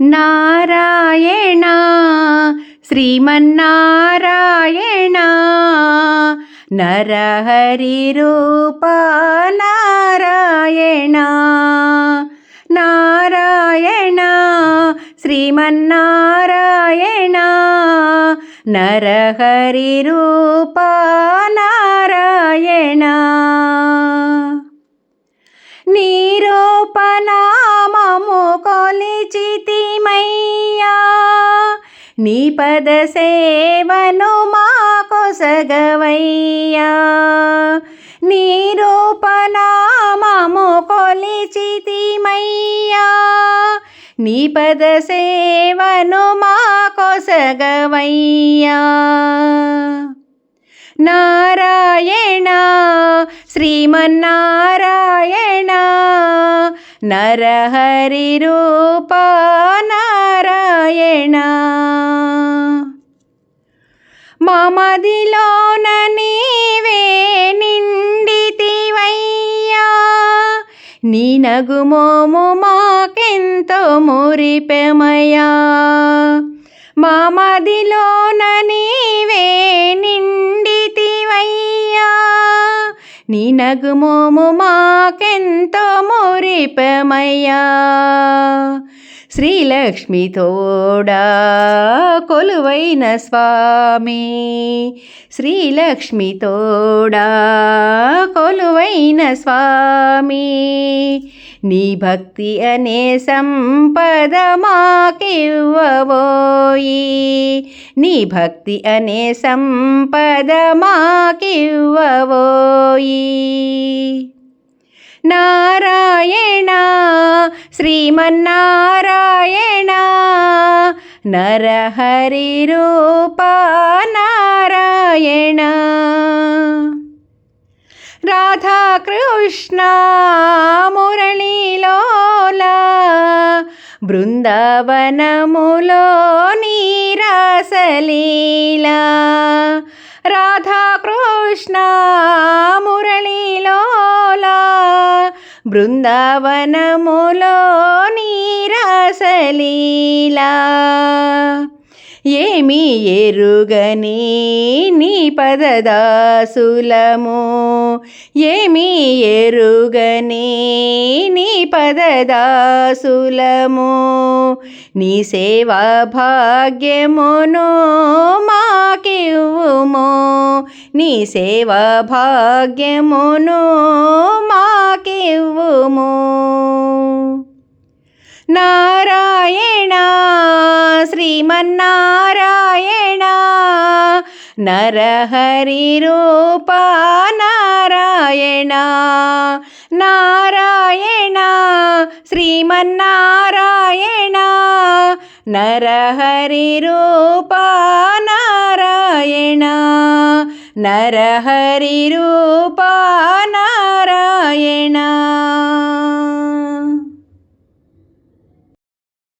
నారాయణ శ్రీమన్నారాయణ నరహరి రూప నారాయణ నారాయణ శ్రీమన్నారాయణ నరహరి రూప నారాయణ నీరూపనామము కొలిచి నీ పద సేవను మా నీ రూపనామము కొలిచితిమయ్యా. నీ పద సేవను మా కొసగవయ్యా నారాయణ శ్రీమన్నారాయణ నరహరి రూప నారాయణ. మమదిలోన నీవే నిండితివయ్యా. నీ మోము మాకెంతో మురిపెమయా మమదిలోన నీవే నిండితివయ్యా. నీ మోము మాకెంతో మురిపెమయ్యా. శ్రీలక్ష్మి తోడా కొలువైన స్వామి. శ్రీలక్ష్మి తోడా కొలువైన స్వామి. నీ భక్తి అనే సంపద మాకివ్వబోయి. నీ భక్తి అనే సంపద మాకివ్వబోయి. నారాయణ శ్రీమన్నారాయణ నరహరి రూప నారాయణ రాధాకృష్ణ మురళీలోల బృందవనములో నీరాసలీలా రాధాకృష్ణ మురళీ బృందావనములో నీరాసలీలా. ఏమి ఎరుగని నీ పదదాసులము. ఏమి ఎరుగని నీ పదదాసులము. నీ సేవా భాగ్యమును మాకివ్వుము. నీ సేవ భాగ్యమును మాకివ్వుము. నారాయణ శ్రీమన్నారాయణ నరహరి రూప నారాయణ నారాయణ శ్రీమన్నారాయణ నరహరి రూప నారాయణ నరహరి రూప నారాయణ